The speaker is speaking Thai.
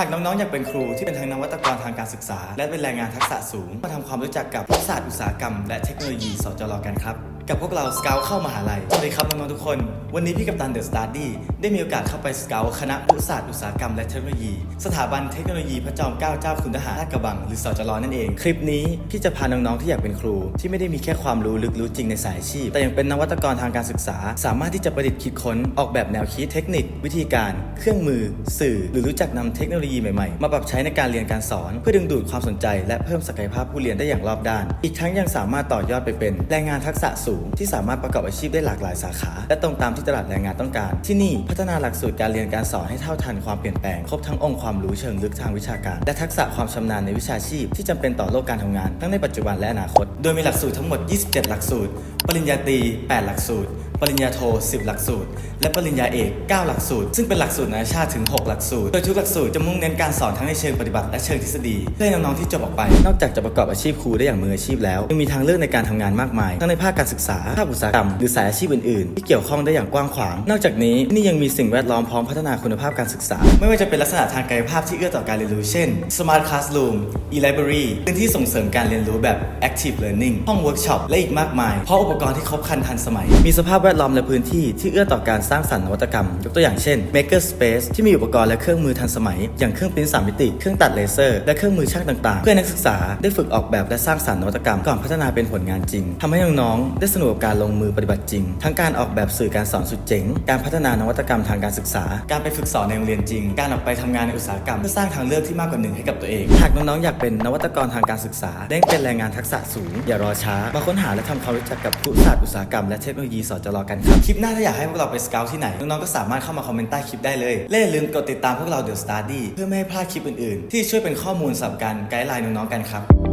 หากน้องๆ อยากเป็นครูที่เป็นทั้งนวัตกรทางการศึกษา และเป็นแรงงานทักษะสูง มาทำความรู้จักกับรัฐศาสตร์อุตสาหกรรม และเทคโนโลยีสจรกันครับ กับพวกเราสเกลเข้ามหาลัย สวัสดีครับน้องๆทุกคน วันนี้พี่กัปตันเดอะสตาร์ดี้ได้มีโอกาสเข้าไปสเกลคณะรัฐศาสตร์อุตสาหกรรมและเทคโนโลยี สถาบันเทคโนโลยีพระจอมเกล้าเจ้าคุณทหารลาดกระบัง หรือสจรนั่นเอง คลิปนี้พี่จะพาน้องๆที่อยากเป็นครู ที่ไม่ได้มีแค่ความรู้ลึกรู้จริงในสายอาชีพ แต่ยังเป็นนวัตกรทางการศึกษา สามารถที่จะประดิษฐ์คิดค้นออกแบบแนวคิดเทคนิค วิธีการ เครื่องมือ สื่อ หรือรู้จักนำเทคโนโลยีใหม่ๆ มาปรับใช้ในการเรียนการสอน เพื่อดึงดูดความสนใจ และเพิ่มศักยภาพผู้เรียนได้อย่างรอบด้าน อีกทั้งยังสามารถต่อยอดไปเป็นแรงงานทักษะสูงที่สามารถประกอบอาชีพได้หลากหลายสาขา และตรงตามที่ตลาดแรงงานต้องการ ที่นี่พัฒนาหลักสูตรการเรียนการสอนให้เท่าทันความเปลี่ยนแปลงครบทั้งองค์ความรู้เชิงลึกทางวิชาการ และทักษะความชำนาญในวิชาชีพ ที่จำเป็นต่อโลกการทำงาน ทั้งในปัจจุบันและอนาคต โดยมีหลักสูตรทั้งหมด 27 หลักสูตร ปริญญาตรี 8 หลักสูตร ปริญญาโท 10 หลักสูตร และปริญญาเอก 9 หลักสูตร ซึ่งเป็นหลักสูตรนานาชาติถึง 6 หลักสูตร โดยทุกหลักสูตรจะมุ่งเน้นการสอนทั้งในเชิงปฏิบัติและเชิงทฤษฎีเพื่อน้องๆที่จบออกไป นอกจากจะประกอบอาชีพครูได้อย่างมืออาชีพแล้วยังมีทางเลือกในการทำงานมากมาย ทั้งในภาคการศึกษาภาคอุตสาหกรรม หรือสายอาชีพอื่นๆ ที่เกี่ยวข้องได้อย่างกว้างขวาง นอกจากนี้นี่ยังมีสิ่งแวดล้อมพร้อมพัฒนาคุณภาพการศึกษา ไม่ว่าจะเป็นลักษณะทางกายภาพที่เอื้อต่อการเรียนรู้ เช่น Smart Classroom e-library พื้นที่ส่งเสริมการเรียนรู้แบบ Active Learning ห้องเวิร์กช็อปและอีกมากมาย เพราะอุปกรณ์ที่ครบครันทันสมัย มีสภาพแวดล้อมและพื้นที่ที่เอื้อต่อการสร้างสรรค์นวัตกรรม ยกตัวอย่างเช่น Maker Space ที่มีอุปกรณ์และเครื่องมือทันสมัย อย่างเครื่องปริ้นสามมิติ เครื่องตัดเลเซอร์ และเครื่องมือช่างต่างๆ เพื่อนักศึกษาได้ฝึกออกแบบและสร้างสรรค์นวัตกรรมก่อนพัฒนาเป็นผลงานจริงทำให้น้องๆได้สนุกกับการลงมือปฏิบัติจริง ทั้งการออกแบบสื่อการสอนสุดเจ๋ง การพัฒนานวัตกรรมทางการศึกษา การไปฝึกสอนในโรงเรียนจริง การออกไปทำงานในอุตสาหกรรมเพื่อสร้างทางเลือกที่มากกว่าหนึ่งให้กับตัวเอง หากน้องๆอยากเป็นนวัตกรทางการศึกษาได้งเป็นแรงงานทักษะสูง อย่ารอช้า มาค้นหาและทำความรู้จักกับผู้ศาสตร์อุตสาหกรรมและเทคโนโลยีสจรกันครับ คลิปหน้าถ้าอยากให้พวกเราไปสเกลที่ไหน น้องๆก็สามารถเข้ามาคอมเมนต์ใต้คลิปได้เลยและอย่าลืมกดติดตามพวกเราเดอะสตาร์ดี้เพื่อไม่ให้พลาดคลิปอื่นๆ ที่ช่วยเป็นข้อมูลสำหรับการไกด์ไลน์น้องๆกันครับ